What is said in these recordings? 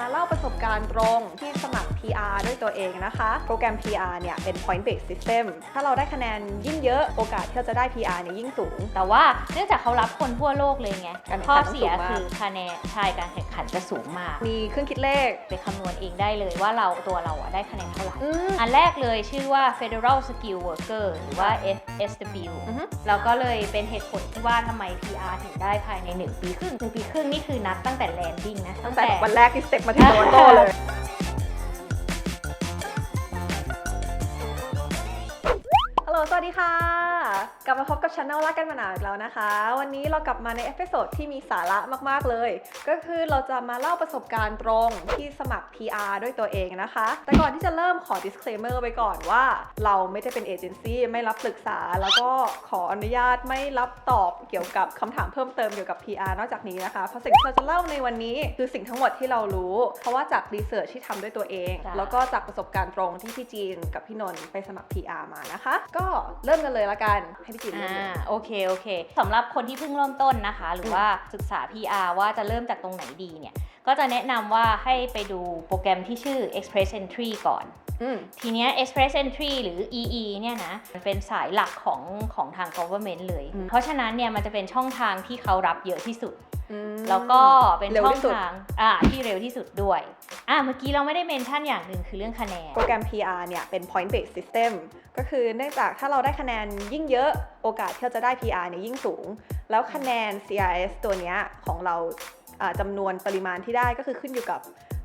มาเล่าประสบการณ์ตรงที่สมัคร PR ด้วยตัวเองนะคะ โปรแกรม PR เนี่ยเป็น point based system ถ้าเราได้คะแนนยิ่งเยอะโอกาสที่เราจะได้ PR เนี่ยยิ่งสูง แต่ว่าเนื่องจากเขารับคนทั่วโลกเลยไงการแข่งขันข้อเสียต้องสูงมากคือคะแนนใช่การแข่งขันจะสูงมาก มีเครื่องคิดเลขไปคำนวณเองได้เลยว่าเราตัวเราอะได้คะแนนเท่าไหร่อืมอันแรกเลยชื่อว่า Federal Skill Worker หรือว่า FSW อือฮึแล้วก็เลยเป็นเหตุผลที่ว่าทำไม PR ถึงได้ภายใน 1 ปีครึ่ง1ปีครึ่งนี่คือนับตั้งแต่แลนดิ้งนะตั้งแต่วันแรกที่สเต็ปมาที่โตโต้เลย ฮัลโหล สวัสดีค่ะ กลับมาพบกับช anel รักกันมานานอีกแล้วนะคะ วันนี้เรากลับมาในเอพิโซดที่มีสาระมากๆเลย ก็คือเราจะมาเล่าประสบการณ์ตรงที่สมัคร PR ด้วยตัวเองนะคะ แต่ก่อนที่จะเริ่มขอ disclaimer ไว้ก่อนว่า เราไม่ได้เป็นเอเจนซี่ไม่รับปรึกษา แล้วก็ขออนุญาตไม่รับตอบเกี่ยวกับคำถามเพิ่มเติมเกี่ยวกับ PR นอกจากนี้นะคะ เพราะสิ่งที่เราจะเล่าในวันนี้คือสิ่งทั้งหมดที่เรารู้ เพราะว่าจากรีเสิร์ชที่ทำด้วยตัวเองจ้ะแล้วก็จากประสบการณ์ตรงที่พี่จีนกับพี่นนท์ไปสมัคร PR มานะคะก็เริ่มกันเลยละกัน ให้พี่จีนเริ่มอ่าเลยโอเคโอเคสำหรับคนที่เพิ่งเริ่มต้นนะคะ หรือว่าศึกษา PR ว่าจะเริ่มจากตรงไหนดีเนี่ยก็จะแนะนำว่าให้ไปดูโปรแกรมที่ชื่อ Express Entry ก่อน อืม ทีเนี้ย Express Entry หรือ EE เนี่ยนะมันเป็นสายหลักของของทาง government เลย อืม เพราะฉะนั้นเนี่ยมันจะเป็นช่องทางที่เขารับเยอะที่สุด อืมแล้วก็เป็นเร็วช่องที่สุดทางอ่าที่เร็วที่สุดด้วยอ่าเมื่อกี้เราไม่ได้เมนชั่นอย่างหนึ่งคือเรื่องคะแนน โปรแกรม PR เนี่ยเป็น point based system ก็คือเนื่องจากถ้าเราได้คะแนนยิ่งเยอะโอกาสที่เราจะได้ PR เนี่ยยิ่งสูง แล้วคะแนน CRS ตัวเนี้ยของเราอ่าจำนวนปริมาณที่ได้ก็คือขึ้นอยู่กับ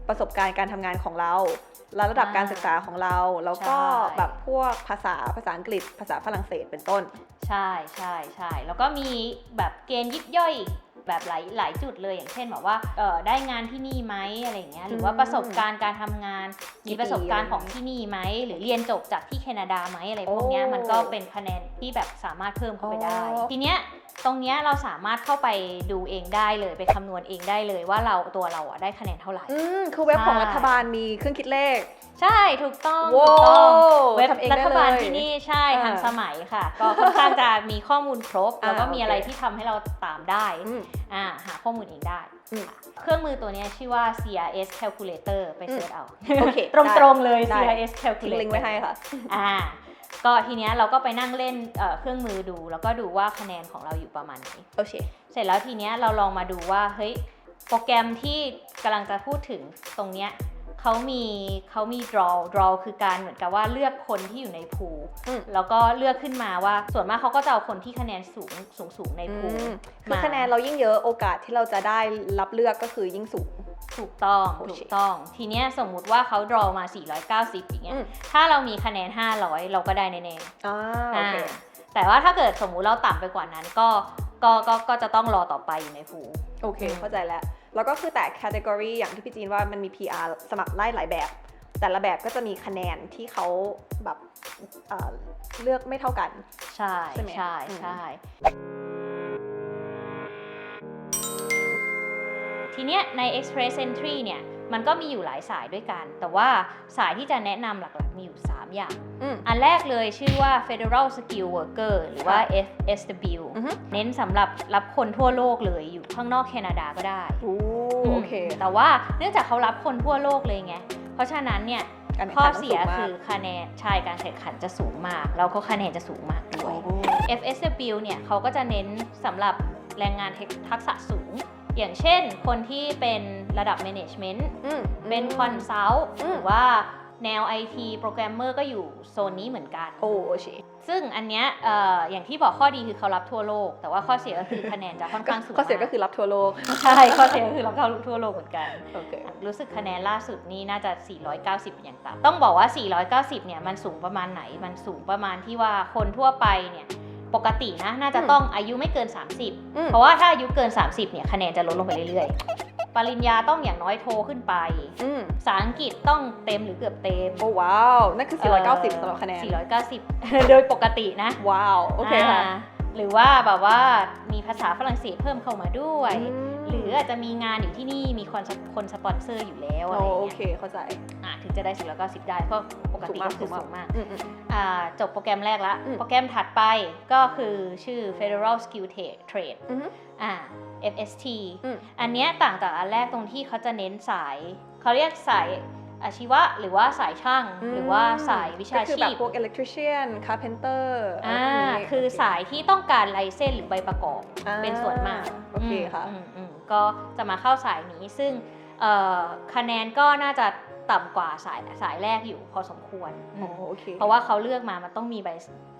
ประสบการณ์การทำงานของเราและ ระดับอ่าการศึกษาของเรา แล้วก็ใช่แบบพวกภาษาภาษาอังกฤษ ภาษาฝรั่งเศสเป็นต้น ใช่ใช่ใช่แล้วก็มีแบบเกณฑ์ยิบย่อยอีกแบบหลายหลายจุดเลยอย่างเช่นแบบว่าเออได้งานที่นี่ไหมอะไรอย่างเงี้ยหรือว่าอืมประสบการณ์การทำงานกี่มีประสบการณ์ปีของที่นี่ไหมหรือเรียนจบจากที่แคนาดาไหมอะไรพวกเนี้ยโอ้มันก็เป็นคะแนนที่แบบสามารถเพิ่มเข้าไปได้อ๋อทีเนี้ย ตรงเนี้ยเราสามารถเข้าไปดูเองได้เลยไปคำนวณเองได้เลยว่าเราตัวเราอะได้คะแนนเท่าไหร่ อืมคือเว็บของใช่รัฐบาลมีเครื่องคิดเลข ใช่ถูกต้องโว้ถูกต้องเว็บทำเองรัได้ฐบาลเลยที่นี่ใช่อ่าทันสมัยค่ะ ก็ค่อนข้างจะมีข้อมูลครบ แล้วก็อ่ามีโอเคอะไรที่ทำให้เราตามได้อืมอ่าหาข้อมูลเองได้อืมค่ะเครื่องมือตัวเนี้ยชื่อว่า CRS calculator ไปเสิร์ชเอา โอเค ตรงๆเลยได้ CRS ทิ้ง calculator ลิงก์ไว้ให้ค่ะอ่า ก็ทีเนี้ยเราก็ไปนั่งเล่นเอ่อเครื่องมือดู แล้วก็ดูว่าคะแนนของเราอยู่ประมาณไหนโอเคเสร็จแล้วทีเนี้ยเราลองมาดูว่าเฮ้ยโปรแกรมที่กำลังจะพูดถึงตรงเนี้ยเขามีเขามี draw draw คือการเหมือนกับว่าเลือกคนที่อยู่ในพูอืมแล้วก็เลือกขึ้นมาว่า ส่วนมากเขาก็จะเอาคนที่คะแนนสูงสูงสูงในพูอืมคือคะแนนเรายิ่งเยอะโอกาสที่เราจะได้รับเลือกก็คือยิ่งสูง ถูกต้องโอเคถูกต้อง ทีเนี้ยสมมุติว่าเขา draw มา 490 อย่างเงี้อืยมถ้าเรามีคะแนน 500 เราก็ได้แน่ๆอ่าโอเคอ่าแต่ว่าถ้าเกิดสมมุติเราต่ำไปกว่านั้นก็ก็ก็ก็จะต้องรอต่อไปอยู่ในฟูโอเคอืมเข้าใจแล้ว แล้วก็คือแต่ category อย่างที่พี่จีนว่ามันมี PR สมัครไล่หลายแบบ แต่ละแบบก็จะมีคะแนนที่เขาแบบเอ่อเลือกไม่เท่ากัน ใช่ใช่ไหมใช่อืมใช่ ทีเนี้ยใน Express Entry เนี่ยมันก็มีอยู่หลายสายด้วยกัน แต่ว่าสายที่จะแนะนำหลักๆมีอยู่ 3 อย่างอืมอันแรกเลยชื่อว่า Federal Skill Worker หรือว่า FSW อือฮึเน้นสำหรับรับคนทั่วโลกเลยอยู่ข้างนอกแคนาดาก็ได้โอ้โอเคมแต่ว่าเนื่องจากเขารับคนทั่วโลกเลยไง เพราะฉะนั้นเนี่ยการแข่งข้อขันต้องเสียสูงมากคือคะแนนใช่การแข่งขันจะสูงมาก แล้วก็คะแนนจะสูงมากด้วยโอ้ FSW เนี่ยเขาก็จะเน้นสำหรับแรงงานเทคทักษะสูง อย่างเช่นคนที่เป็นระดับ Management อืมเป็นคอนซัลท์อืมหรือว่าแนว IT โปรแกรมเมอร์ก็อยู่โซนนี้เหมือนกัน โอ้โอเคซึ่งอันเนี้ยเอ่ออย่างที่บอกข้อดีคือเขารับทั่วโลก แต่ว่าข้อเสียก็คือคะแนนจะค่อนข้างสูง ข้อเสียก็มากคือรับทั่วโลก ใช่ ข้อเสียก็คือรับทั่วโลกเหมือนกัน โอเค รู้สึกคะแนนล่าสุดนี่น่าจะ 490 อย่างต่ำต้องบอกว่า 490 เนี่ยมันสูงประมาณไหน มันสูงประมาณที่ว่าคนทั่วไปเนี่ย ปกตินะน่าจะต้องอายุไม่เกินอืม30 เพราะว่าถ้าอายุเกิน 30เนี่ยคะแนนจะลดลงไปเรื่อยๆ ปริญญาต้องอย่างน้อยโทขึ้นไปอืมภาษาอังกฤษต้องเต็มหรือเกือบเต็ม โอ้ว้าว นั่นคือ 490สำหรับคะแนน 490 โดยปกตินะ ว้าว โอเคค่ะาหรือว่าแบบว่ามีภาษาฝรั่งเศสเพิ่มเข้ามาด้วยอืม หรืออาจจะมีงานอยู่ที่นี่มีคนสคนสปอนเซอร์อยู่แล้วอะไรโออย่างโอเงี้ยเคเข้าใจ อะถึงจะได้490ได้เพราะปกติก็คือสูงมาก อืมอืม อ่าจบโปรแกรมแรกละอืม โปรแกรมถัดไปก็คือชื่อ Federal Skill Tra- Trade อือฮึอ่า FST อืม อันเนี้ยต่างจากอันแรกตรงที่เขาจะเน้นสาย เขาเรียกสายอาชีวะ หรือว่าสายช่าง หรือว่าสายวิชาก็คือชีแบบพพวก electrician carpenter อ่าะไรพวกนี้คือโเสายที่ต้องการไลเซนส์หรือใบประกอบอ่าเป็นส่วนมากโอเคค่ะ อืมอืม ก็จะมาเข้าสายนี้ ซึ่งเอ่อคะแนนก็น่าจะต่ำกว่าสายสายแรกอยู่พอสมควรอืโอ้มโอเคเพราะว่าเขาเลือกมามันต้องมีใบ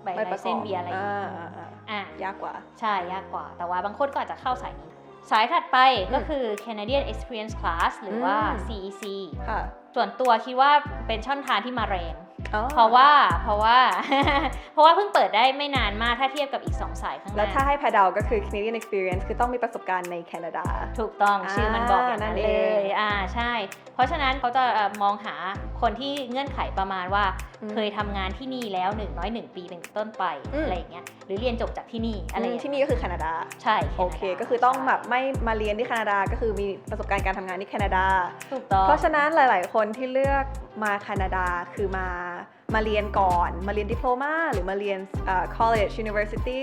ใบใบไลประเซกอนบส์เบียร์อะไรอย่างอ่าเงี้ยอ่าอ่าอะยากกว่า ใช่ยากกว่า แต่ว่าบางคนก็อาจจะเข้าสายนี้ สายถัดไปก็อืมคือ Canadian Experience Class หรือว่าอืม CEC ค่ะส่วนตัวคิดว่าเป็นช่องทางที่มาแรงอ๋อ เพราะว่าเพราะว่า เพราะว่าเพิ่งเปิดได้ไม่นานมากถ้าเทียบกับอีก 2 สายข้างหแล้วน้าถ้าให้แพรเดาก็คือ Canadian experience คือต้องมีประสบการณ์ในแคนาดา ถูกต้องอ่าชื่อมันบอกอย่างนั้นนั่นเลเองยอ่าใช่ เพราะฉะนั้นเขาจะเอ่อมองหาคนที่เงื่อนไขประมาณว่าอืมเคยทำงานที่นี่แล้วหนึ่งน้อยหนึ่งปีเป็นต้นไปอืมอะไรอย่างเงี้ยหรือเรียนจบจากที่นี่อะไรอย่างที่เงี้ยนี่ก็คือแคนาดาใช่โอเคแนาดาก็คือต้องใช่แบบไม่มาเรียนที่แคนาดาก็คือมีประสบการณ์การทำงานที่แคนาดาถูกต้องเพราะฉะนั้นหลาย ๆ คนที่เลือกมาแคนาดาคือมา uh, มาเรียนก่อน มาเรียนดิโพลมาหรือมาเรียนเอ่อ college university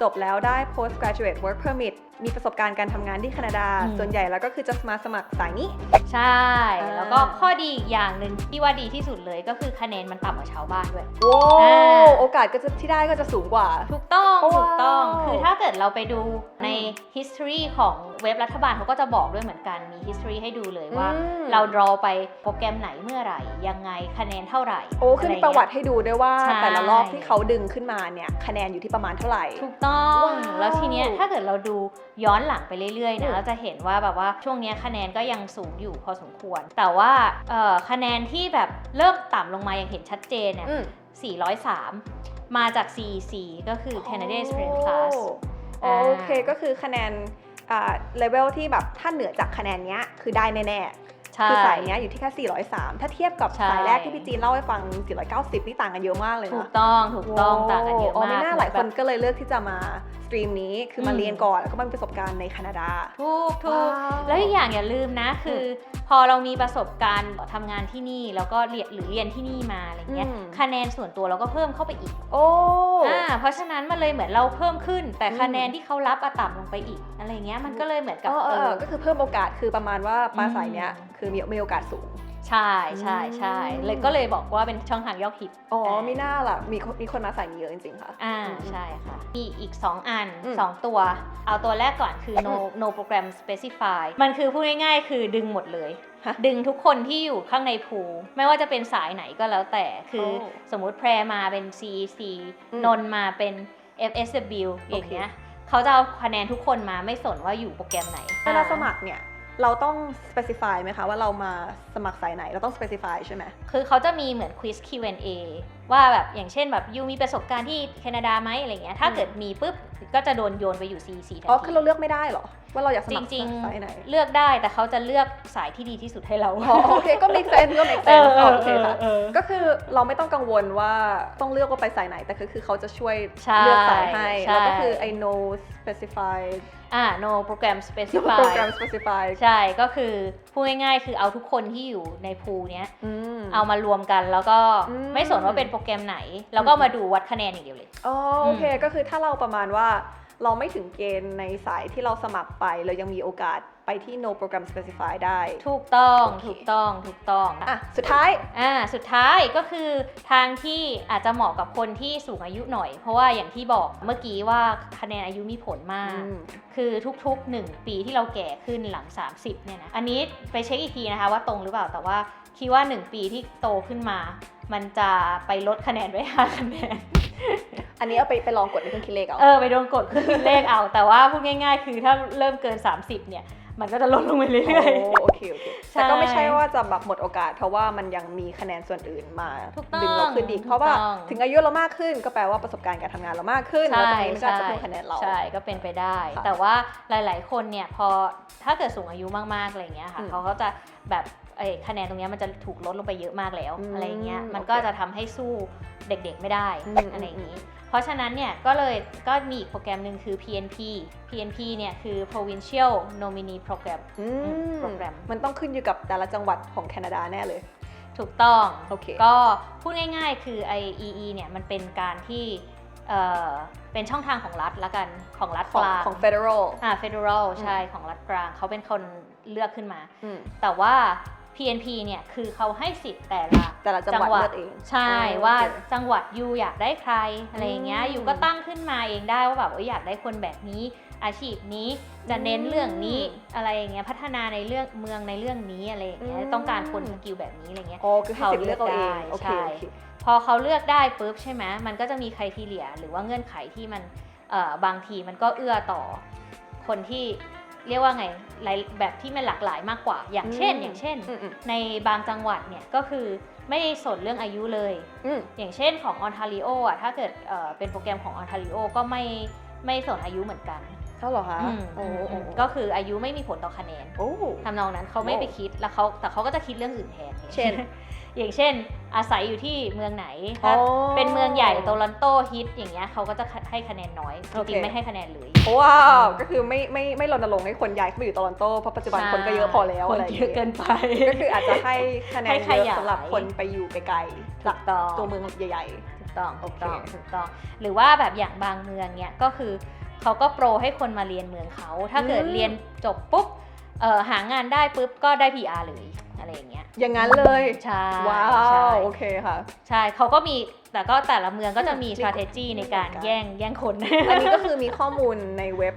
จบแล้วได้ postgraduate work permit มีประสบการณ์การทำงานที่แคนาดา ส่วนใหญ่แล้วก็คือจะมาสมัครสายนี้ ใช่อ่าแล้วก็ข้อดีอีกอย่างหนึ่งที่ว่าดีที่สุดเลยก็คือคะแนนมันต่ำกว่าชาวบ้านด้วยโว้อ่าโอกาสก็จะที่ได้ก็จะสูงกว่า ถูกต้องว้าวถูกต้อง คือถ้าเกิดเราไปดูในอืม history ของเว็บรัฐบาลเขาก็จะบอกด้วยเหมือนกัน มี history ให้ดูเลยว่าอืมเรา draw ไปโปรแกรมไหนเมื่อไหร่ ยังไงคะแนนเท่าไหร่โอ้ขึ้นอไเงี้ยประวัติให้ดูด้วยว่าใช่ แต่ละรอบที่เขาดึงขึ้นมาเนี่ยคะแนนอยู่ที่ประมาณเท่าไหร่ ถูกต้อง ว้าวแล้วทีเนี้ยถ้าเกิดเราดูย้อนหลังไปเรื่อยๆอืนะม เราจะเห็นว่าแบบว่าช่วงเนี้ยคะแนนก็ยังสูงอยู่พอสมควร แต่ว่าเอ่อคะแนนที่แบบเริ่มต่ำลงมาอย่างเห็นชัดเจนเนี่ยอืม403 มาจาก CEC ก็คือ Canadian Experience Class โอโอเคก็คือคะแนนอ่าเลเวลที่แบบถ้าเหนือจากคะแนนเนี้ยคือได้แน่ๆใช่ คือสายเนี้ยอยู่ที่แค่ 403 ถ้าเทียบกับใช่สายแรกที่พี่จีนเล่าให้ฟัง 490 นี่ต่างกันเยอะมากเลยถูนะกต้อง ถูกต้อง ต่างกันเยอะโอ้มากไม่น่าหลายคนแบบก็เลยเลือกที่จะมาสตรีมนี้คือมาอืมเรียนก่อน แล้วก็มามีประสบการณ์ในแคนาดา ถูกถูกว้าวแล้วอีกอย่างอย่าลืมนะคือ พอเรามีประสบการณ์ทำงานที่นี่แล้วก็เรียนหรือเรียนที่นี่มาอะไรเงี้ยอืมคะแนนส่วนตัวเราก็เพิ่มเข้าไปอีก โอ้อ่าเพราะฉะนั้นมันเลยเหมือนเราเพิ่มขึ้น แต่อืมคะแนนที่เขารับอะต่ำลงไปอีกอะไรเงี้ยมันก็เลยเหมือนกับเออเออเอเอออก็คือเพิ่มโอกาสคือประมาณว่ามาอืมสายเนี้ยคือมีมีโอกาสสูง ใช่ใช่ใช่อืมเลยก็เลยบอกว่าเป็นช่องทางยอดฮิตอ๋ออ่ามีหน้าล่ะมีคนมีคนมาสายนี้เยอะจริงๆค่ะอ่าอืมใช่ค่ะ มีอีก 2 อันอืม2ตัว เอาตัวแรกก่อนคือ no no program specify มันคือพูดง่ายๆ คือดึงหมดเลยฮะดึงทุกคนที่อยู่ข้างในพูลไม่ว่าจะเป็นสายไหนก็แล้วแต่คือโอ้สมมุติแพรมาเป็น CEC อืมนนท์มาเป็น FSW อย่างเงี้ยโอเคเขาจะเอาคะแนนทุกคนมาไม่สนว่าอยู่โปรแกรมไหนเวลาสมัครเนี่ย เราต้อง specify ไหมคะว่าเรามาสมัครสายไหนเราต้อง specify ใช่ไหมคือเขาจะมีเหมือน quiz Q&A ว่าแบบอย่างเช่นแบบยูมีประสบการณ์ที่แคนาดาไหมอะไรเงี้ยถ้าอืมเกิดมีปุ๊บก็จะโดนโยนไปอยู่ CEC ทันอ๋อทีคือเราเลือกไม่ได้เหรอ ว่าเราอยากสจมัครริงสายไหนๆเลือกได้แต่เขาจะเลือกสายที่ดีที่สุดให้เรา อ๋อโอเคก็ make sense ก็ make เอ sense อเออโอเคค่ะเออ ก็คือเราไม่ต้องกังวลว่าต้องเลือกว่าไปสายไหนแต่คือคือเขาจะช่วยใช่เลือกสายให้ใช่แล้วก็คือไอ้ no specify อ่า no program no specify program specify ใช่ ก็คือพูดง่ายๆ คือเอาทุกคนที่อยู่ในพูลเนี้ยอืมเอามารวมกันแล้วก็อืมไม่สนว่าเป็นโปรแกรมไหน แล้วก็มาดูวัดคะแนนอย่างเดียวเลยอ๋อโอเค ก็คือถ้าเราประมาณว่าเราไม่ถึงเกณฑ์ในสายที่เราสมัครไป เรายังมีโอกาสไป ที่ no program specify ได้ ถูกต้องโอเค ถูกต้องถูกต้องอะ สุดท้าย อ่าสุดท้ายก็คือทางที่อาจจะเหมาะกับคนที่สูงอายุหน่อย เพราะว่าอย่างที่บอกเมื่อกี้ว่าคะแนนอายุมีผลมาก คือทุกๆ 1 ปีที่เราแก่ขึ้นหลัง 30เนี่ยนะอันนี้ไปเช็คอีกทีนะคะว่าตรงหรือเปล่าแต่ว่าคิดว่า 1 ปีที่โตขึ้นมา มันจะไปลดคะแนนไว้5คะแนน อันนี้เอาไปไปลองกดในเครื่องคิดเลขเอา เออไปโดนกดขึ้นเลขเอา แต่ว่าพูดง่าย ๆ คือถ้าเริ่มเกิน 30 เนี่ย มันก็จะลดลงไปเรื่อยโอเคโอเคใช่แต่ก็ไม่ใช่ว่าจะแบบหมดโอกาส เพราะว่ามันยังมีคะแนนส่วนอื่นมาถูกต้องดึงเราขึ้นอีกถูกเพราะว่าต้อง ถึงอายุเรามากขึ้น ก็แปลว่าประสบการณ์การทำงานเรามากขึ้นๆแล้วใช่ตรงนี้มันก็อาจใช่จะเพิ่มคะแนนเรา ใช่ก็เป็นไปได้ ค่ะแต่ว่าหลาย ๆ คนเนี่ยพอถ้าเกิดสูงอายุมากๆอะไรเงี้ยค่ะอืมเขาก็จะแบบเอ้ย คะแนนตรงเนี้ยมันจะถูกลดลงไปเยอะมากแล้วอืมอะไรเงี้ยมันโอเคก็จะทำให้สู้เด็กๆไม่ได้อืมอะไรอย่างนี้ เพราะฉะนั้นเนี่ยก็เลยก็มีอีกโปรแกรมหนึ่งคือ PNP PNP เนี่ยคือ Provincial Nominee Program อืมโปรแกรมมันต้องขึ้นอยู่กับแต่ละจังหวัดของแคนาดาแน่เลย ถูกต้องโอเคก็พูดง่ายๆ คือไอ EE เนี่ยมันเป็นการที่เอ่อเป็นช่องทางของรัฐละกันของรัฐขอกงลางของ federal อ่า federal อืมใช่ของรัฐกลางเขาเป็นคนเลือกขึ้นมาอืมแต่ว่า PNP เนี่ยคือเขาให้สิทธิ์แต่ละแต่ละจังหวัดเลือกเองใช่อ๋อว่าโอเคจังหวัดยูอยากได้ใครอะไรอย่างเงี้ยอืมยูก็ตั้งขึ้นมาเองได้ว่าแบบเอยอยากได้คนแบบนี้ อาชีพนี้จะเน้นเรื่องนี้อะไรอย่างเงี้ยพัฒนาในเรื่องเมืองในเรื่องนี้อะไรอย่างเงี้ยอืมต้องการคนสกิลแบบนี้อะไรเงี้ยอ๋อคือให้สิทธิ์เลือกเอาเองเขาเลือกได้โอเคใช่โอเคพอเขาเลือกได้ปุ๊บใช่ไหมมันก็จะมีใครทีเลียหรือว่าเงื่อนไขที่มันเอ่อบางทีมันก็เอื้อต่อคนที่ เรียกว่าไงหลายแบบที่มันหลากหลายมากกว่า อย่างเช่นอืมอย่างเช่นอืมอืมในบางจังหวัดเนี่ยก็คือไม่ได้สนเรื่องอายุเลยอืมอย่างเช่นของออนทาริโออะถ้าเกิดเอ่อเป็นโปรแกรมของออนทาริโอก็ไม่ไม่สนอายุเหมือนกันเท่าเหรอคะอืมโอ้อืมโอ้ก็คืออายุไม่มีผลต่อคะแนนโอ้ทำนองนั้นเขาไม่โอ้ไปคิดแล้วเขาแต่เขาก็จะคิดเรื่องอื่นแทนไงเช่น อย่างเช่น อาศัยอยู่ที่เมืองไหนถ้าอ๋อเป็นเมืองใหญ่โตลอนโตฮิตอย่างเงี้ยเขาก็จะให้คะแนนน้อยจโอเคริงๆไม่ให้คะแนนเลยว้าวอืมก็คือไม่ไม่ไม่รณรงค์ให้คนย้ายเข้าไปอยู่โตลอนโตเพราะปัจจุบันใช่คนก็เยอะพอแล้วคนอะไรอย่างเยอะเกิเงี้ยนไปก็คืออาจจะให้คะแนให้นขเยยายอะสำหรับคนไปอยู่ไกลๆถูจากกต้องตัวเมืองใหญ่ถูกต้องโอถูกเคต้องถูกต้อง หรือว่าแบบอย่างบางเมืองเนี่ยก็คือเขาก็โปรให้คนมาเรียนเมืองเขา ถ้าเกิดอืมเรียนจบปุ๊บเอ่อหางานได้ปุ๊บก็ได้ PR เลย อะไรอย่างเงี้ยๆอย่างนั้นเลยใช่ว้าใช่วโอเคค่ะ ใช่เขาก็มีแต่ก็แต่ละเมืองก็จะมีอืม strategy ในการเหมือนกันแย่งแย่งคน อันนี้ก็คือมีข้อมูลในเว็บ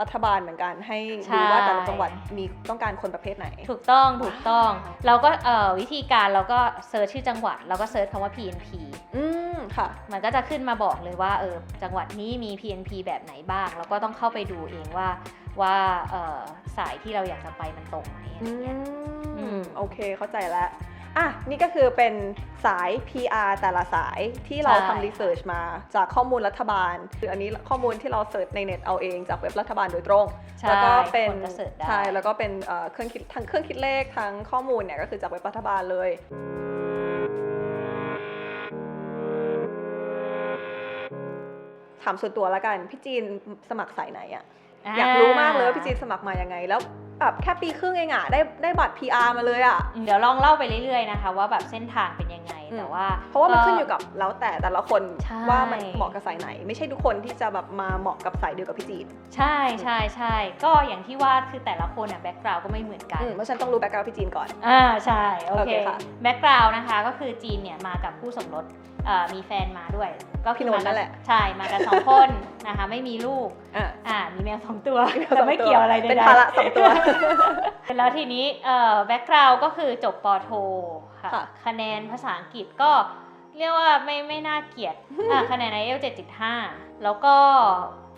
รัฐบาลเหมือนกันให้ใช่ดูว่าแต่ละจังหวัดมีต้องการคนประเภทไหน ถูกต้องถูกต้องว้าวเราก็เอ่อวิธีการเราก็เซิร์ชชื่อจังหวัดเราก็เซิร์ชคำว่า PNP อืมค่ะ มันก็จะขึ้นมาบอกเลยว่าเออจังหวัดนี้มี PNP แบบไหนบ้าง แล้วก็ต้องเข้าไปดูเองว่าว่าเออสายที่เราอยากจะไปมันตรงไหมอะไรอืเงี้ยอืมมโอเคเข้าใจแล้ว อะนี่ก็คือเป็นสาย PR แต่ละสายที่เราใช่ ทำรีเสิร์ชมาจากข้อมูลรัฐบาลคืออันนี้ข้อมูลที่เราเสิร์ชในเน็ตเอาเองจากเว็บรัฐบาลโดยตรง ใช่แล้วก็เป็นคนก็เสิร์ชได้ ใช่แล้วก็เป็นเอ่อเครื่องคิดทั้งเครื่องคิดเลขทั้งข้อมูลเนี่ยก็คือจากเว็บรัฐบาลเลย ถามส่วนตัวแล้วกัน พี่จีนสมัครสายไหนอะอยากรู้มากเลยว่าพี่จีนสมัครมายังไง แล้ว แบบแค่ปีครึ่งเองอะได้ได้บัตร PR มาเลยอะเดี๋ยวลองเล่าไปเรื่อยๆนะคะ ว่าแบบเส้นทางเป็นยังไงอืมแต่ว่า เพราะว่ามันขึ้นอยู่กับแล้วแต่แต่ละคนใช่ว่ามันเหมาะกับสายไหน ไม่ใช่ทุกคนที่จะแบบมาเหมาะกับสายเดียวกับพี่จีนใช่ใช่ใช่ก็อย่างที่ว่าคือแต่ละคนอะแบ็กกราวก็ไม่เหมือนกันอืมเพราะฉันต้องรู้แบ็คกราวด์พี่จีนก่อนอ่าใช่โอโอเคเคค่ะแบ็กกราวนะคะก็คือจีนเนี่ยมากับคู่สมรสเอ่อ มีแฟนมาด้วย ก็คืพี่นนท์นั่นแหละใช่มากันสองคนนะคะไม่มีลูกอะอ่ามีแมวสองตัวมีแมวสองตัวแต่ไม่เกี่ยวอะไรใดๆเป็นภาระสองตัว แล้วทีนี้เอ่อแบ็กกราวก็คือจบปอโทค่ะค่ะคะแนนภาษาอังกฤษก็เรียกว่าไม่ไม่น่าเกลียดอะคะแนนไอเอล7.5แล้วก็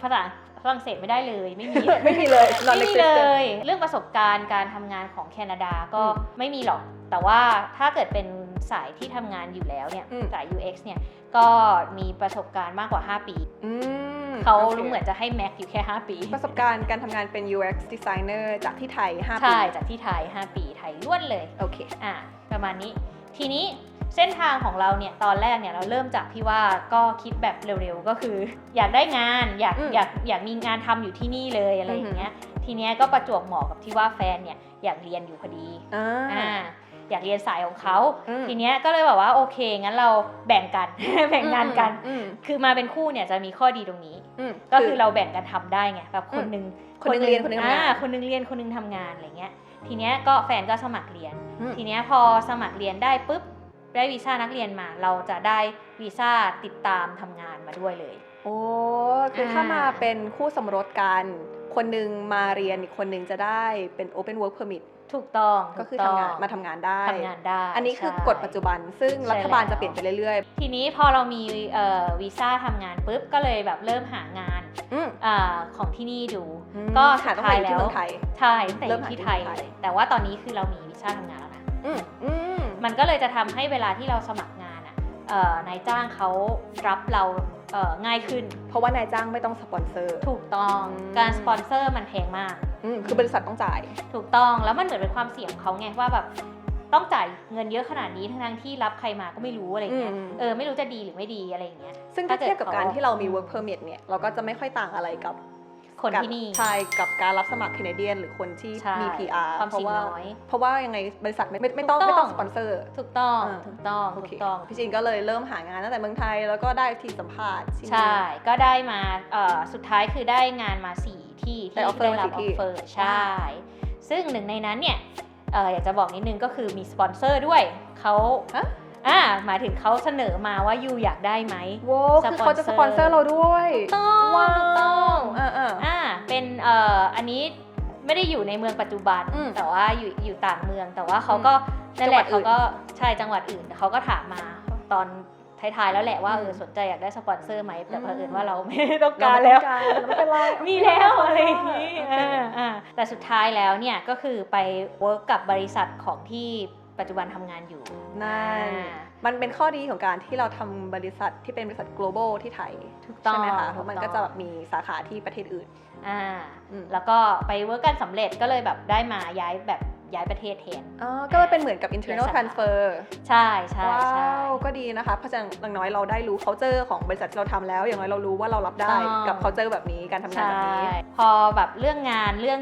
ภาษาฝรั่งเศสไม่ได้เลยไม่มีไม่มีเลย non ไม่มีเล existent ยเรื่องประสบการณ์การทำงานของแคนาดาก็อืมไม่มีหรอก แต่ว่าถ้าเกิดเป็น สายที่ทำงานอยู่แล้วเนี่ยอืมสาย UX เนี่ยก็มีประสบการณ์มากกว่า 5 ปีอืมเขาโครู้เหมือนจะให้แม็กอยู่แค่ 5 ปี ประสบการณ์การทำงานเป็น UX designer จากที่ไทย 5 ปี ใช่ จากที่ไทย 5 ปีไทยล้วนเลยโอเคอะประมาณนี้ ทีนี้เส้นทางของเราเนี่ยตอนแรกเนี่ยเราเริ่มจากที่ว่าก็คิดแบบเร็วๆก็คือ อยากได้งานอยากอืมอยากอยากมีงานทำอยู่ที่นี่เลยอะไรอย่างเงี้ยทีเนี้ยก็ประจวบเหมาะกับที่ว่าแฟนเนี่ยอยากเรียนอยู่พอดีอ่า อ่าอยากเรียนสายของเขาอืมทีเนี้ยก็เลยแบบว่าโอเคงั้นเราแบ่งกัน แบ่งงานกันอืมคือมาเป็นคู่เนี่ยจะมีข้อดีตรงนี้อืมก็คือเราแบ่งกันทำได้ไงแบบคนหนึงคนหนึ่งเรียนคนหนึ่งทำงานอ่คนหนึงเรียนคนหนึงทำงานอะไรเงี้ย ทีเนี้ยก็แฟนก็สมัครเรียนอืมทีเนี้ยพอสมัครเรียนได้ปุ๊บได้วีซ่านักเรียนมาเราจะได้วีซ่าติดตามทำงานมาด้วยเลย โอ้คืออ่าถ้ามาเป็นคู่สมรสกัน คนหนึ่งมาเรียนอีกคนหนึ่งจะได้เป็น open work permit ถูกต้องก็คือถูทำงานต้มาทำงานได้ทำงานได้ อันนี้คือใช่กฎปัจจุบัน ซึ่งใช่รัฐบาลแล้วจะเปลี่ยนไปเรื่อยทีนี้พอเรามีเอ่อวีซ่าทำงานปุ๊บก็เลยแบบเริ่มหางานๆอืมอาของที่นี่ดูอืมก็หาสุดต้องท้าไปยอยู่ที่แล้วเมืองไทยใช่แต่อเริ่มยู่หาที่ที่ไทยเมืองไทยเลยแต่ว่าตอนนี้คือเรามีวีซ่าทำงานแล้วนะอืมอืมมันก็เลยจะทำให้เวลาที่เราสมัครงานอะเอ่อนายจ้างเขารับเราเอ่อง่ายขึ้น เพราะว่านายจ้างไม่ต้องสปอนเซอร์ ถูกต้องอืมการสปอนเซอร์มันแพงมาก อืมคือบริษัทต้องจ่าย ถูกต้องแล้วมันเหมือนเป็นความเสี่ยงของเขาไงว่าแบบต้องจ่ายเงินเยอะขนาดนี้ทั้งๆที่รับใครมาก็ไม่รู้อะไรเงี้ยอืม เออไม่รู้จะดีหรือไม่ดีอะไรอย่างเงี้ย ซึ่งถ้าถ้าเกิด เทียบกับการเขาที่เรามี work permit เนี่ยเราก็จะไม่ค่อยต่างอะไรกับคนที่นี่ ใช่กับการรับสมัครแคนาเดียนหรือคนที่ใช่มี PR ความเพราะเสี่ยงว่าน้อย เพราะว่ายังไงบริษัทไม่ไม่ไม่ต้องถูกต้อง ไม่ต้องสปอนเซอร์ ถูกต้องอ่า ถูกต้องโอถูเคกต้อง พี่จินก็เลยเริ่มหางานตั้งแต่เมืองไทยแล้วก็ได้ที่สัมภาษณ์ที่นี่ ใช่ ก็ได้มาเอ่อสุดท้ายคือได้งานมา4 ที่ได้ที่ offer ได้รับมาอสี่อที่ฟเฟอร์ใช่ ซึ่งหนึ่งในนั้นเนี่ยเอ่ออยากจะบอกนิดนึงก็คือมีสปอนเซอร์ด้วยเขาฮะอ่าหมายถึงเขาเสนอมาว่ายูอยากได้ไหมโว้วคือเขาจะสปอนเซอร์เราด้วยถูกต้องว้าถูกต้องอ่าอ่าอ่าเป็นเอ่ออันนี้ไม่ได้อยู่ในเมืองปัจจุบันอืมแต่ว่าอยู่อยู่ต่างเมือง แต่ว่าเขาก็อืมนั่นแหละจังหวัดอื่นเขาก็ใช่จังหวัดอื่นแต่เขาก็ถามมาตอน ท้ายๆแล้วแหละว่าอืมเออสนใจอยากได้สปอนเซอร์ไหมแต่อืมเผอิญว่าเราไม่ได้ต้องการแล้วเรไม่เป็นไรมีแล้วอะไรอย่างนี้โอเคอ่าอ่าแต่สุดท้ายแล้วเนี่ยก็คือไปเวิร์กกับบริษัทของที่ปัจจุบันทำงานอยู่นั่นอ่ามันเป็นข้อดีของการที่เราทำบริษัทที่เป็นบริษัท global ที่ไทยถูกต้องใช่ไหมคะถูกต้องเพราะมันก็จะแบบมีสาขาที่ประเทศอื่นอ่าอืมแล้วก็ไปเวิร์กกันสำเร็จก็เลยแบบได้มาย้ายแบบ ย้ายประเทศแทนอ๋อก็เป็นเหมือนกับ internal สาขา transfer ใช่ใช่ว้าใช่วก็ดีนะคะเพราะฉะนั้นอย่างน้อยเราได้รู้ culture ของบริษัทที่เราทำแล้ว อย่างน้อยเรารู้ว่าเรารับได้ถูกต้องกับ culture แบบนี้การทำงานใช่แบบนี้พอแบบเรื่องงานเรื่อง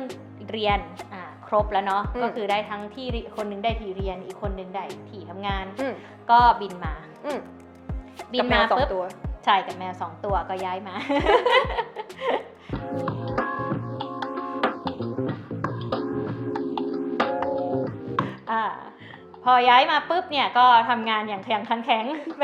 เรียนอ่าครบแล้วเนาะอืมก็คือได้ทั้งที่คนหนึงได้ที่เรียนอีกคนหนึงได้ที่ทำงานอืมก็บินมาอืมบิกับนแมมาวสองปุ๊บตัวใช่กับแมวสองตัวก็ย้ายมาอ่า อย้ายมาปุ๊บเนี่ยก็ทำงานอย่างแข็งขันแข็งไป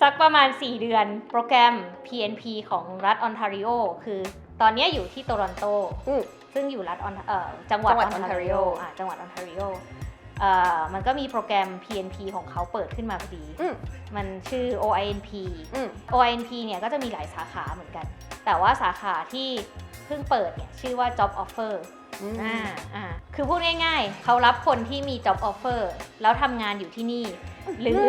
สักประมาณ 4 เดือน โปรแกรม PNP ของรัฐออนทาริโอคือตอนเนี้ยอยู่ที่โตรอนโตอืมซึ่งอยู่รัฐออนเอ่อจังหวัดจังหวัดออนทาริโอ Ontario อ่าจังหวัดออนทาริโอเอ่อมันก็มีโปรแกรม PNP ของเขาเปิดขึ้นมาพอดีอืมมันชื่อ OINP อืม OINP เนี่ยก็จะมีหลายสาขาเหมือนกัน แต่ว่าสาขาที่เพิ่งเปิดเนี่ยชื่อว่า Job Offer อืมอ่าอ่าคือพูดง่ายๆ เขารับคนที่มี Job Offer แล้วทำงานอยู่ที่นี่ หรือ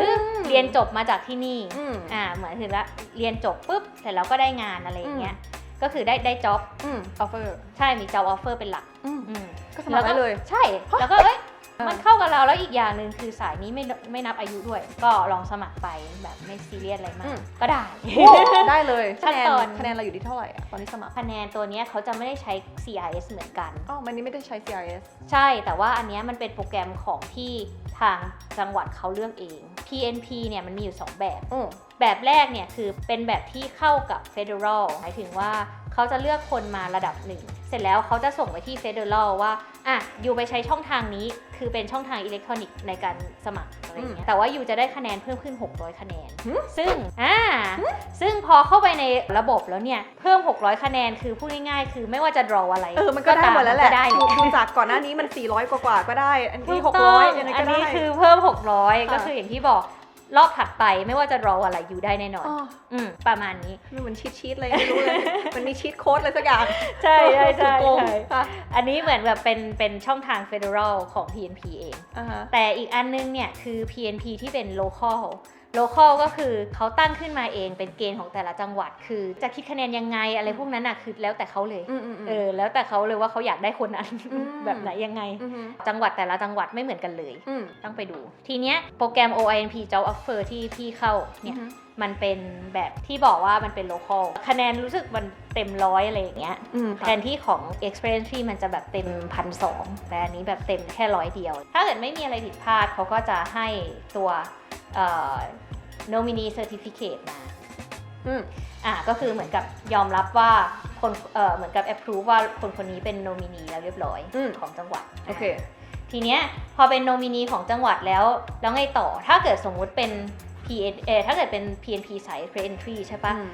เรียนจบมาจากที่นี่อืมอ่าเหมือนถึงละเรียนจบปุ๊บเสร็จแล้วก็ได้งานอะไรอย่างเงี้ยก็คือได้ได้ job อืม offer ใช่มี job offer เป็นหลักอืมอืมก็สมัครได้เลย ใช่ แล้วก็เอ้ยอ่า มัมันเข้ากับเราแล้วอีกอย่างหนึ่งคือสายนี้ไม่ไม่นับอายุด้วย ก็ลองสมัครไปแบบไม่ซีเรียสอะไรมากก็ได้โอ้ได้เลยขั้คะนแนนตอนคะแนนเราอยู่ที่เท่าไหร่อะตอนที่สมัครคะแนนตัวเนี้ยเขาจะไม่ได้ใช้ CRS เหมือนกันอ๋อมันนี้ไม่ได้ใช้ CRS ใช่แต่ว่าอันเนี้ยมันเป็นโปรแกรมของที่ทางจังหวัดเขาเลือกเอง PNP เนี่ยมันมีอยู่ 2 แบบอืมแบบแรกเนี่ยคือเป็นแบบที่เข้ากับ Federal หมายถึงว่าเขาจะเลือกคนมาระดับหนึ่ง เสร็จแล้วเขาจะส่งไปที่ Federal ว่าอะยูไปใช้ช่องทางนี้คือเป็นช่องทางอิเล็กทรอนิกส์ในการสมัคร อะไรอย่างเงี้ยแต่ว่ายูจะได้คะแนนเพิ่มขึ้น 600 คะแนนหึซึ่งอ่าซึ่งพอเข้าไปในระบบแล้วเนี่ยเพิ่ม 600 คะแนนคือพูดง่ายๆ คือไม่ว่าจะ draw อะไรเออมันก็ได้ตาหมดแล้วแหละนก็ได้ดูดูจากก่อนหน้านี้มัน 400 กว่ากว่าๆก็ได้ อันนี้ถูกต้อง600ยังไงอัก็นได้นี้คือเพิ่ม 600ค่ะก็คืออย่างที่บอก รอบถัดไปไม่ว่าจะ draw อะไรอยู่ได้แน่นอนอ๋ออืมประมาณนี้มันเหมือนชีตชีตอะไรไม่รู้เลย มันมีชีตโค้ดอะไรสักอย่าง ใช่ใช่ใช่โกงใช่ค่ะอันนี้เหมือนแบบเป็นเป็นช่องทาง Federal ของ PNP เองอ่าฮะแต่อีกอันนึงเนี่ยคือ PNP ที่เป็น local local ก็คือเขาตั้งขึ้นมาเองเป็นเกณฑ์ของแต่ละจังหวัด คือจะคิดคะแนนยังไงอะไรพวกนั้นน่ะคือแล้วแต่เขาเลยอืมอืมอืมเออแล้วแต่เขาเลยว่าเขาอยากได้คนนั้นอืมแบบไหนยังไงอืมจังหวัดแต่ละจังหวัดไม่เหมือนกันเลยอืมต้องไปดู ทีเนี้ยโปรแกรม OINP Job Offer ที่พี่เข้าเนี่ยอืมมันเป็นแบบที่บอกว่ามันเป็น local คะแนนรู้สึกมันเต็มร้อยอะไรอย่างเงี้ยอืมแทนที่ของ experience fee มันจะแบบเต็มพันสองแต่อันนี้แบบเต็มแค่ร้อยเดียว ถ้าเกิดไม่มีอะไรผิดพลาดเขาก็จะให้ตัวเอ่อ nominee certificate มาอืมอะก็คือเหมือนกับยอมรับว่าคนเอ่อเหมือนกับ approve ว่าคนคนนี้เป็น nominee แล้วเรียบร้อยอืม ของจังหวัดโอเค ทีเนี้ยพอเป็น nominee ของจังหวัดแล้ว แล้วไงต่อถ้าเกิดสมมุติเป็น PN เออถ้าเกิดเป็น PNP สาย entry ใช่ปะอืม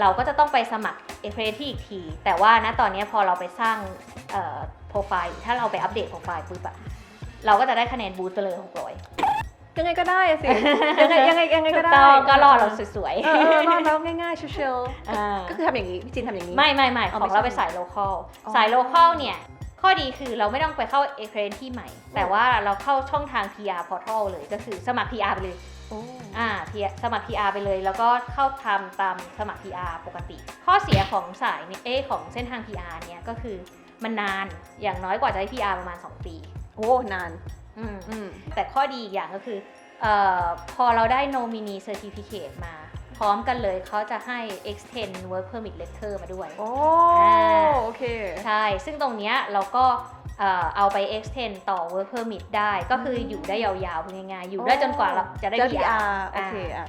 เราก็จะต้องไปสมัคร e x p e r i e n c e อีกที แต่ว่าณตอนนี้พอเราไปสร้างโปรไฟล์ ถ้าเราไปอัปเดตโปรไฟล์ปุ๊บอะเราก็จะได้คะแนนบูสต์ไปเลย600 ยังไงก็ได้อะสิ ยังไงยังไงยังไงถูก็กได้ต้องก็รอเราสวยเออเออรอดแล้วง่ายๆชิวๆอ่าๆก็คือทำอย่างนี้พี่จินทำอย่างนี้ ไม่ไม่ไม่เอาของไม่เราใช่ไปสาย local อ๋อสาย local เนี่ย ข้อดีคือเราไม่ต้องไปเข้า e x p e r i e n c e ที่ใหม่ แต่ว่าเราเข้าช่องทาง PR portal เลยก็คือสมัคร PR ไปเลยโอ้อ่า PR สมัคร PR ไปเลย แล้วก็เข้าทำตามสมัคร PR ปกติ ข้อเสียของสายเนี่ยเอยของเส้นทาง PR เนี่ยก็คือมันนานอย่างน้อยกว่าจะได้ PR ประมาณ 2 ปี โอ้นาน อืมอืมแต่ข้อดีอีกอย่างก็คือเอ่อพอเราได้ nominee certificate มาพอร้อมกันเลยเขาจะให้ extend work permit letter มาด้วย โอ้อ่า โอเค ใช่ ซึ่งตรงเนี้ยเราก็เอ่อเอาไป extend ต่อ work permit ได้ ก็คืออยู่ได้ยาวๆพูดง่ายๆอยู่ได้จนกว่าเราจะได้ จะ PR โอเคอะ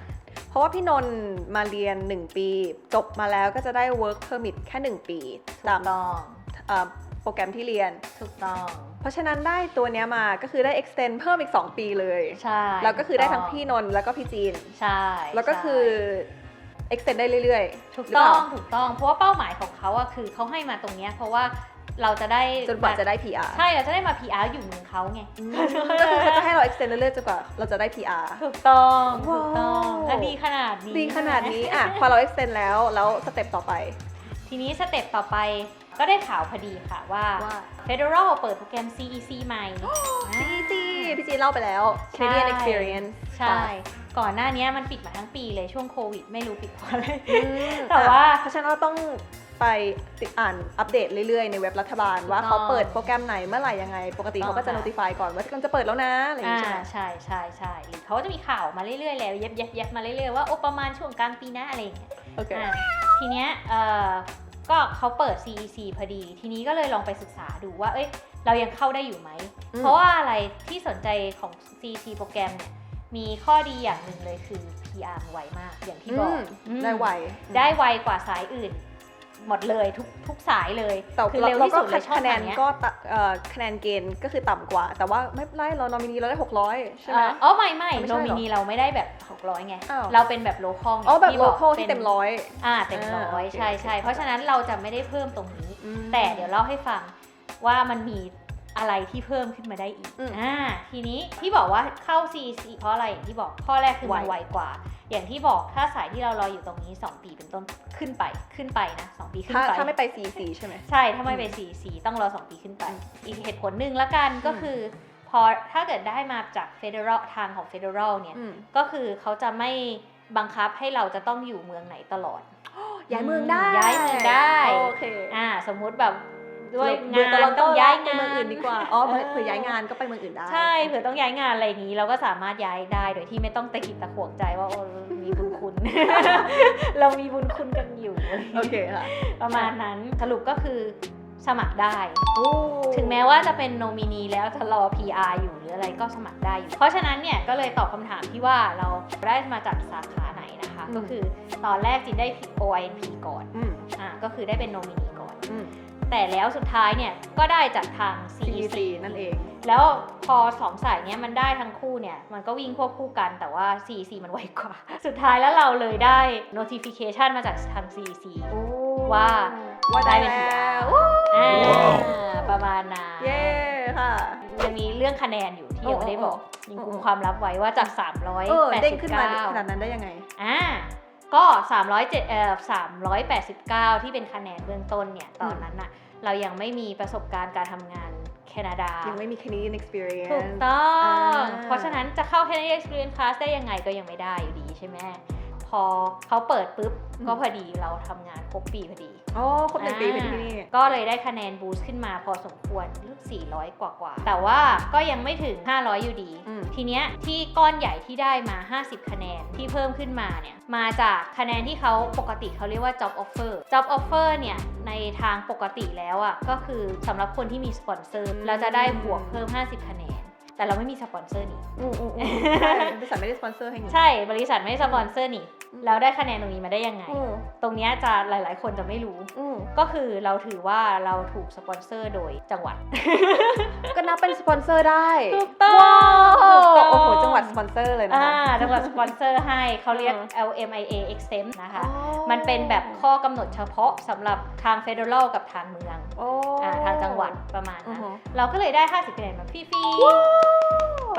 เพราะว่าพี่นนท์มาเรียน 1 ปี จบมาแล้วก็จะได้ work permit แค่ 1 ปีถูตากมต้อง เอ่อ โปรแกรมที่เรียน ถูกต้อง เพราะฉะนั้นได้ตัวเนี้ยมาก็คือได้ extend เพิ่มอีก 2 ปีเลย ใช่แล้วก็คือได้ทั้งถูพี่นนท์แล้วก็พี่จีน ใช่แล้วก็คือ extend ได้เรื่อยๆ ถูกหรืต้เปอล่างถูกต้อง เพราะว่าเป้าหมายของเขาอะคือเขาให้มาตรงเนี้ยเพราะว่าเราจะได้จนกว่าจะได้ PR ใช่เราจะได้มา PR อยู่เมืองเขาไงอืมก็คือเขาจะให้เรา extend เรื่อยๆจนกว่าเราจะได้ PR ถูกต้องถูกต้องว้าวถ้าดีขนาดนี้ดีขนาดนี้อะพอเรา extend แล้วแล้วสเต็ปต่อไป ทีนี้สเต็ปต่อไปก็ได้ข่าวพอดีค่ะว่า ว่า Federal เปิดโปรแกรม CEC ใหม่ซีซีพี่จีนเล่าไปแล้ว ใช่ Canadian Experience ใช่ ก่อนหน้านี้มันปิดมาทั้งปีเลยช่วงโควิด ไม่รู้ปิดเพราะอะไร อืมแต่ว่า อะเพราะฉะนั้นเราต้องไปติดอ่านอัปเดตเรื่อยๆ ในเว็บรัฐบาลว่าถูกต้เขาองเปิดโปรแกรมไหนเมื่อไหร่ยังไง ปกติถูกต้เขาองก็จะค่ะ notify ก่อนว่ากำลังจะเปิดแล้วนะอะไรอย่างอ่าเงี้ยใช่ไหม ใช่ใช่ใช่หรือเขาจะมีข่าวมาเรื่อยๆแล้วเย็บเย็บเย็บมาเรื่อยๆว่าโอ้ประมาณช่วงกลางปีหน้าอะไรอย่างเงี้ยโอเค อะ ทีเนี้ยเอ่อก็เขาเปิด CEC พอดี ทีนี้ก็เลยลองไปศึกษาดูว่า เอ้ย เรายังเข้าได้อยู่ไหมอืมเพราะว่าอะไรที่สนใจของ CEC โปรแกรมเนี่ย มีข้อดีอย่างหนึ่งเลยคือ PR ไวมาก อย่างที่บอกอืมอืมได้ไว ได้ไวกว่าสายอื่น หมดเลยทุกทุกสายเลยแต่คือเราเร็วเราที่ก็สุดเลยช่องคะแนทานงเนี้ยก็ตะเอ่อคะแนนเกณฑ์ก็คือต่ำกว่า แต่ว่าไม่เป็นไรเรานอมินีเราได้ 600 ใช่ไหมเอ่ออ๋อไม่ไม่ไม่โนใช่หรอมินีเราไม่ได้แบบ 600ไงอ้าวเราเป็นแบบโลคอลอ๋อแบบ local ที่เต็มร้อยอ่าเต็มร้อยอ่าโอเคใช่ใช่โอเคเพราะฉะนั้นเราจะไม่ได้เพิ่มตรงนี้อืมแต่เดี๋ยวเล่าให้ฟังว่ามันมี อะไรที่เพิ่มขึ้นมาได้อีกอืมอ่า ทีนี้ที่บอกว่าเข้า CC เพราะอะไรอย่างที่บอกข้อแรกคือมันไวไวกว่า อย่างที่บอกถ้าสายที่เรารออยู่ตรงนี้ 2 ปีเป็นต้นขึ้นไปขึ้นไปนะ2ปีขึ้นถ้าไปถ้าไม่ไป CC ใช่ไหมใช่ ถ้าไม่ไป4 4ต้องรอ 2 ปีขึ้นไป อีกเหตุผลหนึ่งละกันก็คือพอถ้าเกิดได้มาจาก Federal ทางของ Federal เนี่ยอืมก็คือเขาจะไม่บังคับให้เราจะต้องอยู่เมืองไหนตลอดย้ายเมืองได้ย้ายเมืองได้โอเคอ่าสมมุติแบบ ด้วยเบื่องาแต่นเราต้องย้ายงานไปเมืองอื่นดีกว่าอ๋อเผื่อเผื่อย้ายงานก็ไปเมืองอื่นได้ใช่เผื่อต้องย้ายงานอะไรอย่างนี้ เราก็สามารถย้ายได้โดยที่ไม่ต้องตะกิดตะขวงใจว่าโอ้มีบุญคุณ เรามีบุญคุณกันอยู่โอเคค่ะประมาณนั้นสรุปก็คือสมัครได้โอ้ถึงแม้ว่าจะเป็นโนมินีแล้วจะรอ PR อยู่หรืออะไรก็สมัครได้อยู่ เพราะฉะนั้นเนี่ยก็เลยตอบคำถามที่ว่าเราได้มาจากสาขาไหนนะคะ ก็คือตอนแรกจินได้ OINP ก่อนอืมอ่าก็คือได้เป็นโนมินีก่อนอืม แต่แล้วสุดท้ายเนี่ยก็ได้จากทาง CEC CEC นั่นเอง แล้วพอสองสายเนี้ยมันได้ทั้งคู่เนี่ยมันก็วิ่งควบคู่กันแต่ว่า CEC มันไวกว่า สุดท้ายแล้วเราเลยได้ notification มาจากทาง CEC ว่าว่าได้ได้เป็นแล้วอ่าว้าวประมาณนั้นเย้ค่ะยังมีเรื่องคะแนนอยู่ที่ยังไม่ได้บอกโอ้ยังโอ้กุมโอ้ความลับไว้ว่าจาก389เออเด้งขึ้นมาขนาดนั้นได้ยังไงอ่าก็307เอ่อ389 ที่เป็นคะแนนเบื้องต้นเนี่ย ตอนนั้นน่ะ เรายังไม่มีประสบการณ์การทำงานแคนาดา ยังไม่มี Canadian experience ถูกต้องอ่าเพราะฉะนั้นจะเข้า Canadian Experience Class ได้ยังไงก็ยังไม่ได้อยู่ดีใช่ไหมพ อเขาเปิดปุ๊บอืมก็พอดีเราทำงานครบปีพอดีอ๋อครบหนึ่งปีเป็นที่นี่อ่าก็เลยได้คะแนนบูสต์ขึ้นมาพอสมควรลูก400 กว่ากว่าๆแต่ว่าก็ยังไม่ถึง 500 อยู่ดี อืม ทีเนี้ยที่ก้อนใหญ่ที่ได้มา 50 คะแนนที่เพิ่มขึ้นมาเนี่ยมาจากคะแนนที่เขาปกติเขาเรียกว่า job offer job offer เนี่ยในทางปกติแล้วอะ่ะก็คือสำหรับคนที่มีสปอนเซอร์อืมเราจะได้บวกเพิ่ม 50 คะแนน แต่เราไม่มีสปอนเซอร์นี่อืมอืมอืมใช่บริษัทไม่ได้สปอนเซอร์ให้เงินใช่บริษัทไม่ได้สปอนเซอร์นี่อืมแล้วได้คะแนนตรงนี้มาได้ยังไงอืมตรงเนี้ยจะหลาย ๆ คนจะไม่รู้อืมก็คือเราถือว่าเราถูกสปอนเซอร์โดยจังหวัด ก็นับเป็นสปอนเซอร์ได้ถูกต้องว้าวถูกต้องโอ้โห จังหวัดสปอนเซอร์เลยนะอ่าคะจังหวัดสปอนเซอร์ให้เขาเรียกอืม LMIA exempt นะคะอ๋อมันเป็นแบบข้อกำหนดเฉพาะสำหรับทาง Federal กับทางเมืองโอ้อ่าทางจังหวัดประมาณอือนั้นฮึเราก็เลยได้ 50คะแนนมาฟรีๆ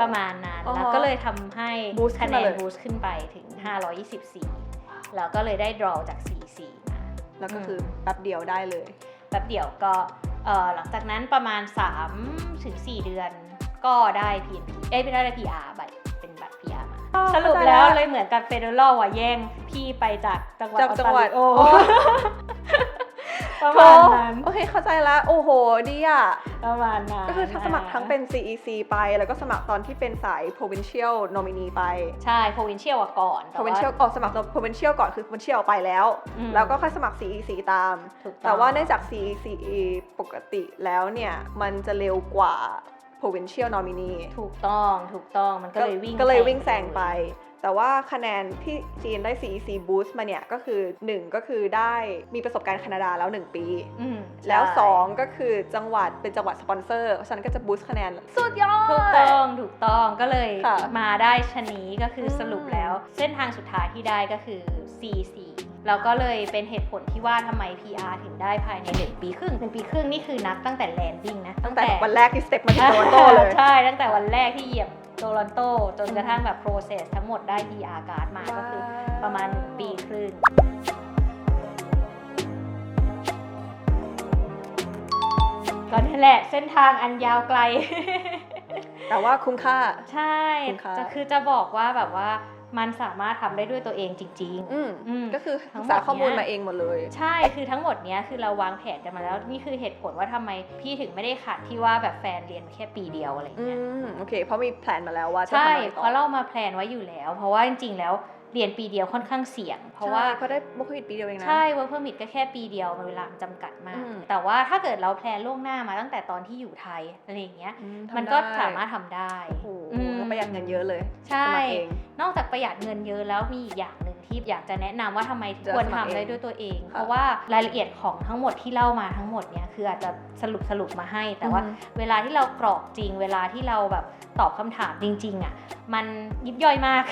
ประมาณนั้นอ๋อแล้วก็เลยทำให้ Boost คะแนขึ้นมานเลยบูสต์ขึ้นไปถึง 524 แล้วก็เลยได้ draw จาก 44 มาแล้วก็คือแป๊บเดียวได้เลย แป๊บเดียวก็เอ่อหลังจากนั้นประมาณ3ถึง4เดือนก็ได้ PNP เอ้ยไม่ได้ได้ PR บัตรเป็นบัตร PR มาอ๋อสรุปเข้าใจแล้วแล้วเลยเหมือนกันเฟเดอรัลอะแย่งพี่ไปจากจังหวัดจากจังหวัด ออโอ้ตาริโอ ปประโถมาณนั้น โอเคเข้าใจแล้ว โอ้โหดีอะ ประมาณนั้นก็คือทั้งสมัครทั้งเป็น CEC ไป แล้วก็สมัครตอนที่เป็นสาย provincial nominee ไป ใช่ provincial อะก่อนแต่ว่า provincial ออกสมัคร provincial ก่อนคือ provincial ไปแล้วอืมแล้วก็ค่อยสมัคร CEC ตามถูกต้องแต่ว่าเนื่องจาก CEC ปกติแล้วเนี่ย มันจะเร็วกว่า provincial nominee ถูกต้อง ถูกต้อง มันก็เลยวิ่งก็เลยวิ่งแซงไป แต่ว่าคะแนนที่จีนได้ CEC boost มาเนี่ยก็คือ 1 ก็คือได้มีประสบการณ์แคนาดาแล้ว 1 ปี อืมแล้ว ใช่2 ก็คือจังหวัดเป็นจังหวัดสปอนเซอร์เพราะฉะนั้นก็จะ boost คะแนน สุดยอด ถูกต้องถูกต้องก็เลยค่ะมาได้ชะนี้ก็คืออม สรุปแล้ว เส้นทางสุดท้ายที่ได้ก็คือ C4 แล้วก็เลยเป็นเหตุผลที่ว่าทำไม PR ถึงได้ภายใน1ปีครึ่งหนึ่งปีครึ่งนี่คือนับตั้งแต่แลนดิ้งนะ ตั้งแต่วันแรกที่สเต็ปมาที่โตลอนโตเลย ใช่ ตั้งแต่วันแรกที่เหยียบ โตลอนโตจนกระทั่งแบบ process ทั้งหมดได้ PR card มาก็คือประมาณ 1 ปีครึ่งก็นี่แหละเส้นทางอันยาวไกล แต่ว่าคุ้มค่า ใช่คุณคะจะคือจะบอกว่าแบบว่า มันสามารถทำได้ด้วยตัวเองจริงอืมอืมก็คือทั้ศึงกหมดษาข้อมูลเนี้ยมาเองหมดเลยๆใช่คือทั้งหมดเนี้ยคือเราวางแผนกันมาแล้วนี่คือเหตุผลว่าทำไมพี่ถึงไม่ได้ขัดที่ว่าแบบแฟนเรียนแค่ปีเดียวอะไรอืเงี้ยมโอเค เพราะมีแผนมาแล้วว่าจะใช่ทำอะไรต่อเพราะเรามาแพลนไว้อยู่แล้ว เพราะว่าจริงๆแล้ว เรียนปีเดียวค่อนข้างเสี่ยง เพราะว่าใช่เขาได้บุคลิกปีเดียวเองนะ ใช่ work permit ก็แค่ปีเดียวมันเวลามันจำกัดมากอืมแต่ว่าถ้าเกิดเราแพลนล่วงหน้ามาตั้งแต่ตอนที่อยู่ไทยอะไรอย่างเงี้ยอืมันก็ทำได้สามารถทำได้โอ้โหอืมก็ประหยัดเงินเยอะเลย ใช่สมัครเองนอกจากประหยัดเงินเยอะแล้วมีอีกอย่างหนึ่ง ที่อยากจะแนะนำว่าทำไมจะควรสมัครทำได้เองด้วยตัวเองค่ะเพราะว่ารายละเอียดของทั้งหมดที่เล่ามาทั้งหมดเนี่ยคืออาจจะสรุปสรุปมาให้ แต่ว่าอืมเวลาที่เรากรอกจริง เวลาที่เราแบบตอบคำถามจริง ๆอะมันยิบย่อยมาก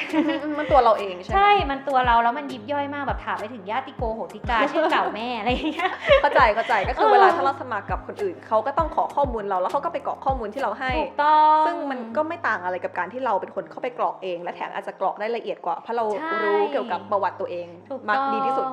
อืมมันตัวเราเองใช่ไหมใช่ มันตัวเราแล้วมันยิบย่อยมากแบบถามไปถึงญาติโกโหติกาชื่อเก่าแม่อะไรอย่างเงี้ยเข้าใจเข้าใจก็คือเออเวลาถ้าเราสมัครกับคนอื่นเขาก็ต้องขอข้อมูลเราแล้วเขาก็ไปกรอกข้อมูลที่เราให้ถูกต้องซึ่งมันก็ไม่ต่างอะไรกับการที่เราเป็นคนเข้าไปกรอกเอง และแถมอาจจะกรอกได้ละเอียดกว่าเพราะเราใช่รู้เกี่ยวกับประวัติตัวเองถูกมากต้องดีที่สุด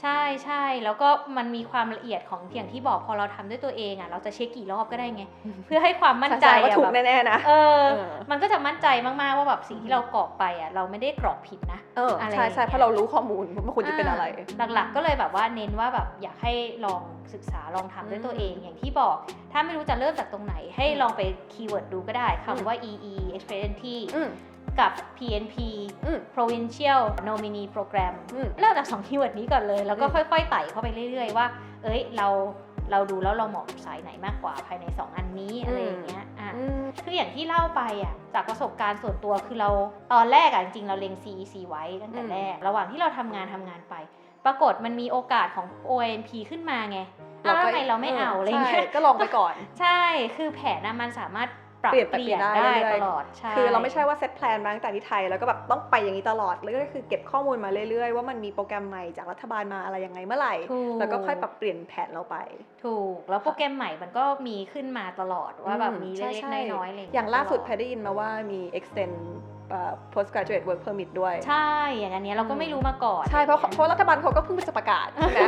ใช่ใช่แล้วก็มันมีความละเอียดของอย่างที่บอกพอเราทำด้วยตัวเองอะเราจะเช็คกี่รอบก็ได้ไง เพื่อให้ความมั่นใจใช่ว่าอะถูกแบบแน่ๆนะเออเออ มันก็จะมั่นใจมากๆว่าแบบสิ่งที่เรากรอกไปอะเราไม่ได้กรอกผิดนะเอออะไรใช่ใช่อย่างเงี้ยเพราะเรารู้ข้อมูลว่าควรจะเป็นอะไราหลักๆ ก็เลยแบบว่าเน้นว่าแบบอยากให้ลองศึกษาลองทำด้วยตัวเองอย่างที่บอก ถ้าไม่รู้จะเริ่มจากตรงไหน ให้ลองไปคีย์เวิร์ดดูก็ได้คำว่า EE Experience อืม กับ PNP อืม Provincial Nominee Program อืมเริ่มจากสองคีย์เวิร์ดนี้ก่อนเลย แล้วก็อืมค่อยๆไต่เข้าไปเรื่อยๆ ว่า เอ้ยเราเราดูแล้วเราเหมาะกับสายไหนมากกว่าภายใน 2 อันนี้อะไรอย่างเงี้ยอะอืมคืออย่างที่เล่าไปอะจากประสบการณ์ส่วนตัวคือเราตอนแรกอะจริงๆเราเล็ง CEC ไว้ตั้งแต่อืมแรก ระหว่างที่เราทำงานทำงานไป ปรากฏมันมีโอกาสของ OMP ขึ้นมาไงอ้าวแล้วทำไมเราไม่เอาอะไรเงี้ใช่ยก็ลองไปก่อน ใช่คือแผนนะมันสามารถ ปรับเปลี่ยนไปเปลี่ยนเปลี่ยนได้ได้เรื่อยๆตลอดใช่คือเราไม่ใช่ว่าเซตแพลนมาตั้งแต่ที่ไทยแล้วก็แบบต้องไปอย่างนี้ตลอดแล้วก็คือเก็บข้อมูลมาเรื่อยๆ ว่ามันมีโปรแกรมใหม่จากรัฐบาลมาอะไรยังไงเมื่อไหร่ถูกแล้วก็ค่อยปรับเปลี่ยนแผนเราไป ถูก แล้วโปรแกรมใหม่มันก็มีขึ้นมาตลอดว่าแบบอืมีใช่เล็กใช่ๆน้อยๆอะไรอย่างล่าสุดตแพลอรได้ยินมาว่ามี extend เอ่อ postgraduate work permit ด้วย ใช่ อย่างอันเนี้ยเราก็ไม่รู้มาก่อน ใช่ เพราะเพราะรัฐบาลเขาก็เพิ่งจะประกาศใช่ไหม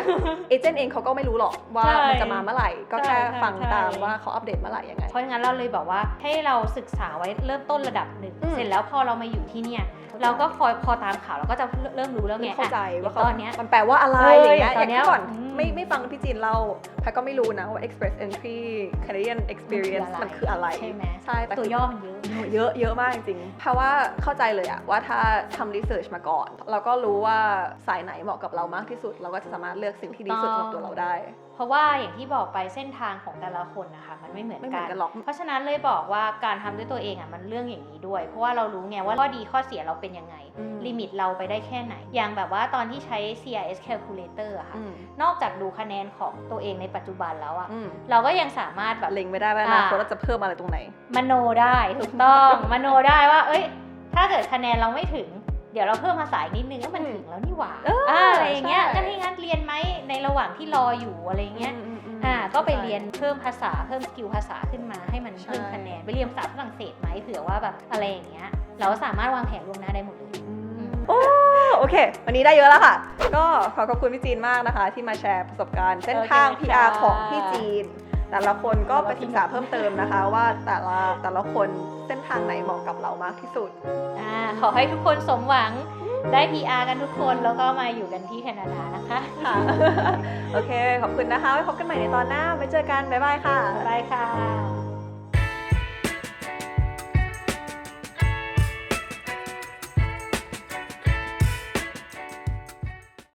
เอเจนต์เองเขาก็ไม่รู้หรอกว่าใช่มันจะมาเมื่อไหร่ ก็แค่ใช่ใช่ฟังใช่ ตามว่าเขาอัปเดตเมื่อไหร่ยังไง เพราะงั้นเราเลยบอกว่าให้เราศึกษาไว้เริ่มต้นระดับหนึ่งอืม เสร็จแล้วพอเรามาอยู่ที่เนี่ยเราก็คอยพอตามข่าวเราก็จะเริ่มรู้แล้วไงเข้าใจอะว่าอย่งเขาตอนเนี้ยมันแปลว่าอะไรเอออย่างเงี้ยอย่างตอนเนี้ยที่ก่อน อืม ไม่ไม่ฟังพี่จีนเล่าแพทก็ไม่รู้นะว่า express entry Canadian experience มัมันนคืคือออะอะไรไร ใช่ไหมใช่แต่ตัวคืย่อมันเยอะเยอะเยอะมากจริงๆเพราะว่าเข้าใจเลยอะว่าถ้าทำรีเสิร์ชมาก่อน เราก็รู้ว่าสายไหนเหมาะกับเรามากที่สุด เราก็จะสามารถเลือกสิ่งที่ดีที่สุดสำหรับตัวเราได้ เพราะว่าอย่างที่บอกไปเส้นทางของแต่ละคนนะคะมันไม่เหมือนไม่เหมืกัอนนกันหรอกเพราะฉะนั้นเลยบอกว่าการทำด้วยตัวเองอะมันเรื่องอย่างนี้ด้วย เพราะว่าเรารู้ไงว่าข้อดีข้อเสียเราเป็นยังไงอืมลิมิตเราไปได้แค่ไหน อย่างแบบว่าตอนที่ใช้ CRS calculator อะค่ะอืมนอกจากดูคะแนนของตัวเองในปัจจุบันแล้วอะอืมเราก็ยังสามารถแบบเล็งไม่ได้ว่าอนาคตอ่าเราจะเพิ่มอะไรตรงไหน มโนได้ถูกต้อง มโนได้ว่า เอ้ย ถ้าเกิดคะแนนเราไม่ถึง เดี๋ยวเราเพิ่มภาษาอีกนิดนึงก็มันอืมถึงแล้วนี่หว่าเอออ่าอะไรอย่างเงี้ยใช่ก็ที่งั้นเรียนไหมในระหว่างที่รออยู่อะไรเงี้ยอืมอืมอ่าก็ไปใช่เรียนเพิ่มภาษาเพิ่มสกิลภาษาขึ้นมาให้มันเพิ่มใช่คะแนนไปเรียนภาษาฝรั่งเศสไหมเผื่อว่าแบบอะไรอย่างเงี้ยเราสามารถวางแผนล่วงหน้าได้หมดเลยโอ้โอเค วันนี้ได้เยอะแล้วค่ะ ก็ขอขอบคุณพี่จีนมากนะคะ ที่มาแชร์ประสบการณ์เส้นทางโอเค PR ค่ะของพี่จีน แต่ละคนก็ไปศึกษาเพิ่มเติมนะคะ ว่าแต่ละแต่ละคนเส้นทางไหนเหมาะกับเรามากที่สุดอ่าขอให้ทุกคนสมหวังได้ PR กันทุกคนแล้วก็มาอยู่กันที่แคนาดานะคะค่ะโอเค ขอบคุณนะคะ ไว้พบกันใหม่ในตอนหน้าไว้เจอกัน บ๊ายบายค่ะ บ๊ายบายค่ะ